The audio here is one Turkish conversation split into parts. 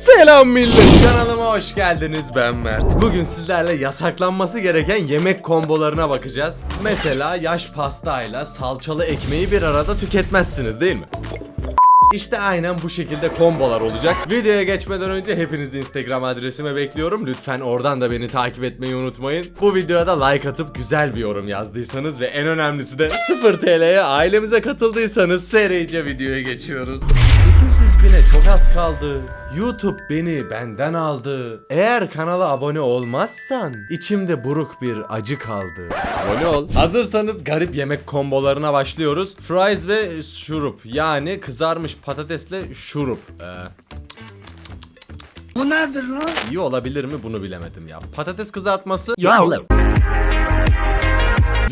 Selam millet kanalıma hoş geldiniz ben Mert Bugün sizlerle yasaklanması gereken yemek kombolarına bakacağız Mesela yaş pastayla salçalı ekmeği bir arada tüketmezsiniz değil mi? İşte aynen bu şekilde kombolar olacak. Videoya geçmeden önce hepinizi Instagram adresime bekliyorum. Lütfen oradan da beni takip etmeyi unutmayın. Bu videoya da like atıp güzel bir yorum yazdıysanız ve en önemlisi de 0 TL'ye ailemize katıldıysanız serice videoya geçiyoruz. 200 bine çok az kaldı. YouTube beni benden aldı. Eğer kanala abone olmazsan içimde buruk bir acı kaldı. Abone ol. Hazırsanız garip yemek kombolarına başlıyoruz. Fries ve şurup yani kızarmış patatesle şurup. Ee, Bu nedir lan? iyi olabilir mi bunu bilemedim ya. Patates kızartması Ya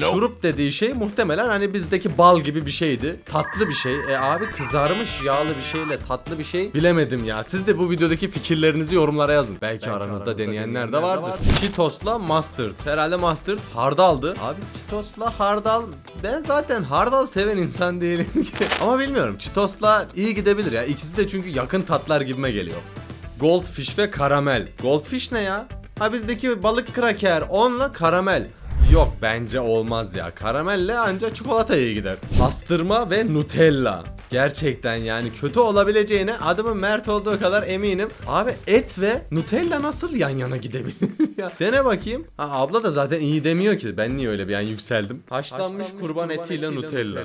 Şurup dediği şey muhtemelen hani bizdeki bal gibi bir şeydi. Tatlı bir şey. E abi kızarmış yağlı bir şeyle tatlı bir şey bilemedim ya. Siz de bu videodaki fikirlerinizi yorumlara yazın. Belki, aranızda, deneyenler de vardır. Cheetos'la mustard. Herhalde mustard hardaldı. Abi Cheetos'la hardal ben zaten hardal seven insan değilim ki. Ama bilmiyorum. Cheetos'la iyi gidebilir ya. İkisi de çünkü yakın tatlar gibime geliyor. Goldfish ve karamel. Goldfish ne ya? Ha bizdeki balık kraker onunla karamel. Yok bence olmaz ya. Karamelle ancak çikolata iyi gider. Pastırma ve Nutella. Gerçekten yani kötü olabileceğine adımın Mert olduğu kadar eminim. Abi et ve Nutella nasıl yan yana gidebilir ya? Dene bakayım. Ha abla da zaten iyi demiyor ki. Ben niye öyle bir an yükseldim? Haşlanmış, kurban, etiyle Nutella.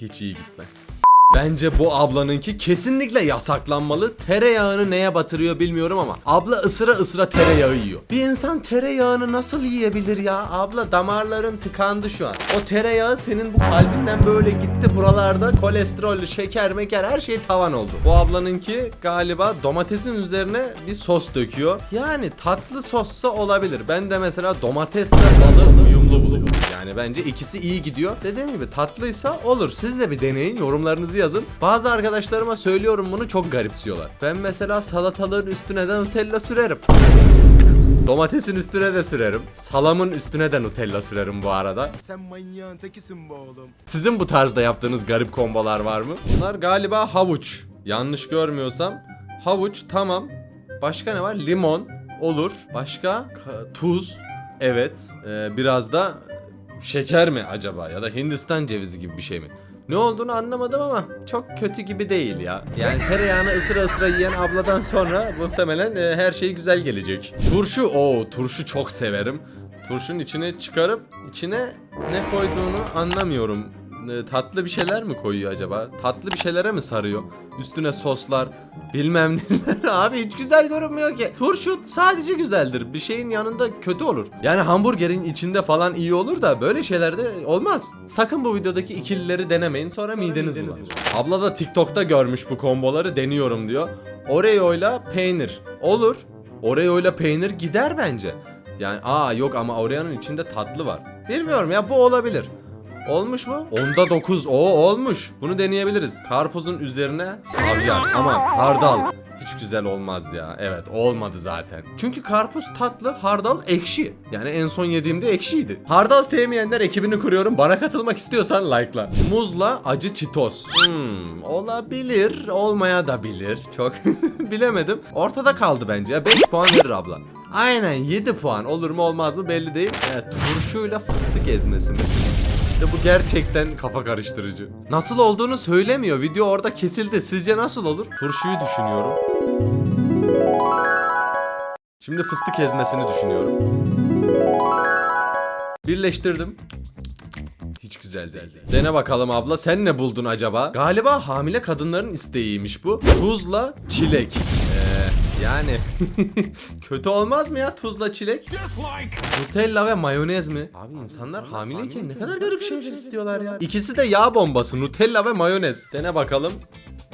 Hiç iyi gitmez. Bence bu ablanınki kesinlikle yasaklanmalı. Tereyağını neye batırıyor bilmiyorum ama abla ısıra ısıra tereyağı yiyor. Bir insan tereyağını nasıl yiyebilir ya? Abla damarların tıkandı şu an. O tereyağı senin bu kalbinden böyle gitti buralarda kolesterollü şeker meker her şey tavan oldu. Bu ablanınki galiba domatesin üzerine bir sos döküyor. Yani tatlı sossa olabilir. Ben de mesela domatesle balı uyumlu buluyorum. Yani bence ikisi iyi gidiyor. Dediğim gibi tatlıysa olur. Siz de bir deneyin. Yorumlarınızı yazın. Bazı arkadaşlarıma söylüyorum bunu çok garipsiyorlar. Ben mesela salatalığın üstüne de Nutella sürerim. Domatesin üstüne de sürerim. Salamın üstüne de Nutella sürerim bu arada. Sen manyağın tekisin bu oğlum. Sizin bu tarzda yaptığınız garip kombolar var mı? Bunlar galiba havuç. Yanlış görmüyorsam. Havuç tamam. Başka ne var? Limon olur. Başka? Ka- tuz. Evet. Ee, biraz da şeker mi acaba? Ya da Hindistan cevizi gibi bir şey mi? Ne olduğunu anlamadım ama çok kötü gibi değil ya. Yani tereyağını ısıra ısıra yiyen abladan sonra muhtemelen e, her şey güzel gelecek. Turşu, o turşu çok severim. Turşunun içine çıkarıp içine ne koyduğunu anlamıyorum. E, tatlı bir şeyler mi koyuyor acaba? Tatlı bir şeylere mi sarıyor? Üstüne soslar, bilmem neler. Abi hiç güzel görünmüyor ki. Turşu sadece güzeldir. Bir şeyin yanında kötü olur. Yani hamburgerin içinde falan iyi olur da böyle şeylerde olmaz. Sakın bu videodaki ikilileri denemeyin sonra mideniz bulanır. Abla da TikTok'ta görmüş bu komboları deniyorum diyor. Oreo'yla peynir. Olur. Oreo'yla peynir gider bence. Yani aa yok ama Oreo'nun içinde tatlı var. Bilmiyorum ya bu olabilir. Olmuş mu? Onda 9. O olmuş. Bunu deneyebiliriz. Karpuzun üzerine havyar ama hardal. Hiç güzel olmaz ya. Evet olmadı zaten. Çünkü karpuz tatlı, hardal ekşi. Yani en son yediğimde ekşiydi. Hardal sevmeyenler ekibini kuruyorum. Bana katılmak istiyorsan like'la. Muzla acı çitos. Hmm, olabilir. Olmaya da bilir. Çok bilemedim. Ortada kaldı bence. 5 puan verir abla. Aynen 7 puan. Olur mu olmaz mı belli değil. Evet, turşuyla fıstık ezmesi mi? İşte bu gerçekten kafa karıştırıcı. Nasıl olduğunu söylemiyor. Video orada kesildi. Sizce nasıl olur? Turşuyu düşünüyorum. Şimdi fıstık ezmesini düşünüyorum. Birleştirdim. Hiç güzel değil. Dene bakalım abla sen ne buldun acaba? Galiba hamile kadınların isteğiymiş bu. Tuzla çilek. Ee, yani kötü olmaz mı ya tuzla çilek? Nutella ve mayonez mi? Abi insanlar hamileyken ne kadar garip şeyler istiyorlar ya. İkisi de yağ bombası Nutella ve mayonez. Dene bakalım.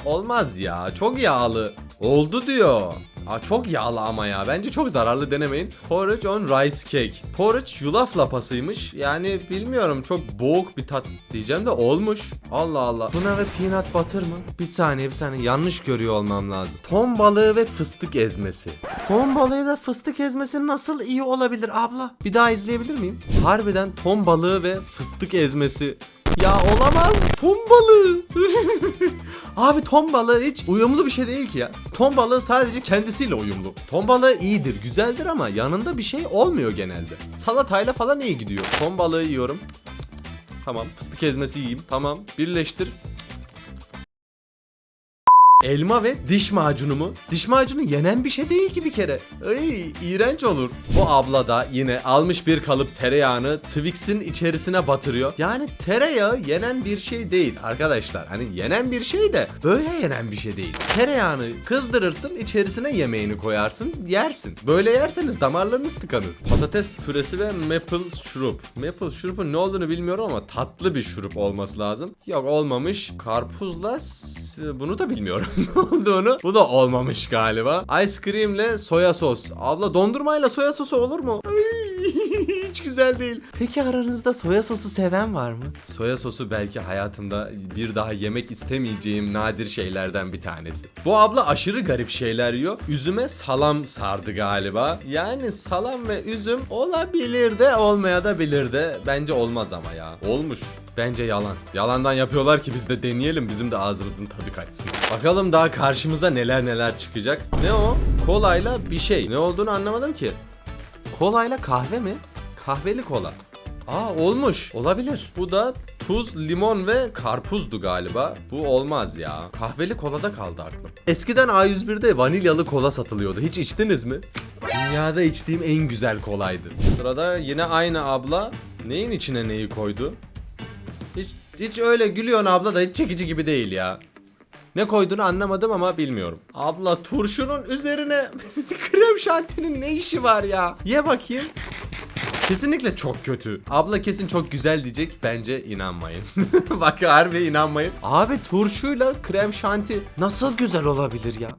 Olmaz ya çok yağlı. Oldu diyor. Aa, çok yağlı ama ya. Bence çok zararlı denemeyin. Porridge on rice cake. Porridge yulaf lapasıymış. Yani bilmiyorum çok boğuk bir tat diyeceğim de olmuş. Allah Allah. Buna ve peanut butter mı? Bir saniye bir saniye yanlış görüyor olmam lazım. Ton balığı ve fıstık ezmesi. Ton balığıyla fıstık ezmesi nasıl iyi olabilir abla? Bir daha izleyebilir miyim? Harbiden ton balığı ve fıstık ezmesi. Ya olamaz ton balığı. Abi ton balığı hiç uyumlu bir şey değil ki ya. Ton balığı sadece kendisiyle uyumlu. Ton balığı iyidir, güzeldir ama yanında bir şey olmuyor genelde. Salatayla falan iyi gidiyor. Ton balığı yiyorum. Tamam. Fıstık ezmesi yiyeyim. Tamam. Birleştir. Elma ve diş macunu mu? Diş macunu yenen bir şey değil ki bir kere. Ay, iğrenç olur. Bu abla da yine almış bir kalıp tereyağını Twix'in içerisine batırıyor. Yani tereyağı yenen bir şey değil arkadaşlar. Hani yenen bir şey de böyle yenen bir şey değil. Tereyağını kızdırırsın, içerisine yemeğini koyarsın, yersin. Böyle yerseniz damarlarınız tıkanır. Patates püresi ve maple şurup. Maple şurupun ne olduğunu bilmiyorum ama tatlı bir şurup olması lazım. Yok olmamış. Karpuzla bunu da bilmiyorum ne olduğunu. Bu da olmamış galiba. Ice creamle soya sos. Abla dondurmayla soya sosu olur mu? Ay, Hiç güzel değil. Peki aranızda soya sosu seven var mı? Soya sosu belki hayatımda bir daha yemek istemeyeceğim nadir şeylerden bir tanesi. Bu abla aşırı garip şeyler yiyor. Üzüme salam sardı galiba. Yani salam ve üzüm olabilir de olmaya da bilir de. Bence olmaz ama ya. Olmuş. Bence yalan. Yalandan yapıyorlar ki biz de deneyelim bizim de ağzımızın tadı kaçsın. Bakalım daha karşımıza neler neler çıkacak. Ne o? Kolayla bir şey. Ne olduğunu anlamadım ki. Kolayla kahve mi? Kahveli kola. Aa olmuş. Olabilir. Bu da tuz, limon ve karpuzdu galiba. Bu olmaz ya. Kahveli kolada kaldı aklım. Eskiden A101'de vanilyalı kola satılıyordu. Hiç içtiniz mi? Dünyada içtiğim en güzel kolaydı. Sırada yine aynı abla neyin içine neyi koydu? Hiç, hiç öyle gülüyorsun abla da hiç çekici gibi değil ya. Ne koyduğunu anlamadım ama bilmiyorum. Abla turşunun üzerine krem şantinin ne işi var ya? Ye bakayım. Kesinlikle çok kötü. Abla kesin çok güzel diyecek. Bence inanmayın. Bak harbi inanmayın. Abi turşuyla krem şanti nasıl güzel olabilir ya?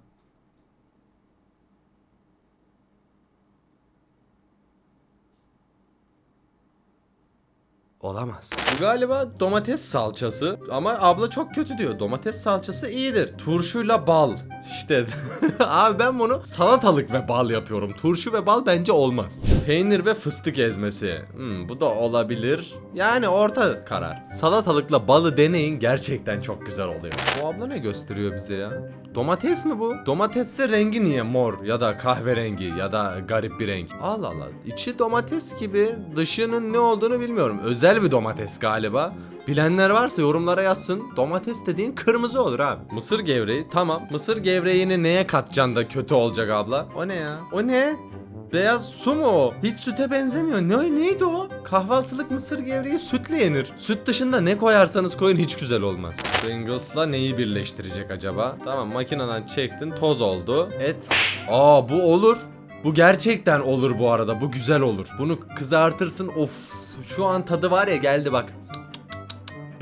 Olamaz. Bu galiba domates salçası ama abla çok kötü diyor. Domates salçası iyidir. Turşuyla bal. İşte abi ben bunu salatalık ve bal yapıyorum. Turşu ve bal bence olmaz. Peynir ve fıstık ezmesi. Hmm, bu da olabilir. Yani orta karar. Salatalıkla balı deneyin gerçekten çok güzel oluyor. Bu abla ne gösteriyor bize ya? Domates mi bu? Domatesse rengi niye mor ya da kahverengi ya da garip bir renk? Allah Allah. İçi domates gibi dışının ne olduğunu bilmiyorum. Özel bir domates galiba. Bilenler varsa yorumlara yazsın. Domates dediğin kırmızı olur abi. Mısır gevreği tamam. Mısır gevreğini neye katacaksın da kötü olacak abla? O ne ya? O ne? Beyaz su mu o? Hiç süte benzemiyor. Ne neydi o? Kahvaltılık mısır gevreği sütle yenir. Süt dışında ne koyarsanız koyun hiç güzel olmaz. Pringles'la neyi birleştirecek acaba? Tamam makineden çektin toz oldu. Et. Aa bu olur. Bu gerçekten olur bu arada. Bu güzel olur. Bunu kızartırsın. Of. Şu an tadı var ya geldi bak.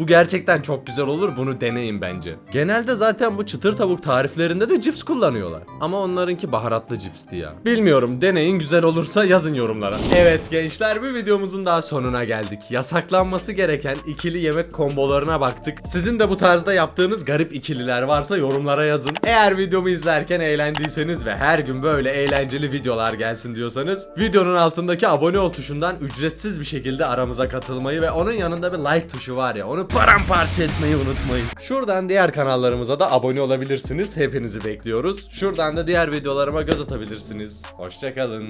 Bu gerçekten çok güzel olur. Bunu deneyin bence. Genelde zaten bu çıtır tavuk tariflerinde de cips kullanıyorlar. Ama onlarınki baharatlı cipsti ya. Bilmiyorum. Deneyin güzel olursa yazın yorumlara. Evet gençler bir videomuzun daha sonuna geldik. Yasaklanması gereken ikili yemek kombolarına baktık. Sizin de bu tarzda yaptığınız garip ikililer varsa yorumlara yazın. Eğer videomu izlerken eğlendiyseniz ve her gün böyle eğlenceli videolar gelsin diyorsanız videonun altındaki abone ol tuşundan ücretsiz bir şekilde aramıza katılmayı ve onun yanında bir like tuşu var ya onu paramparça etmeyi unutmayın. Şuradan diğer kanallarımıza da abone olabilirsiniz. Hepinizi bekliyoruz. Şuradan da diğer videolarıma göz atabilirsiniz. Hoşçakalın.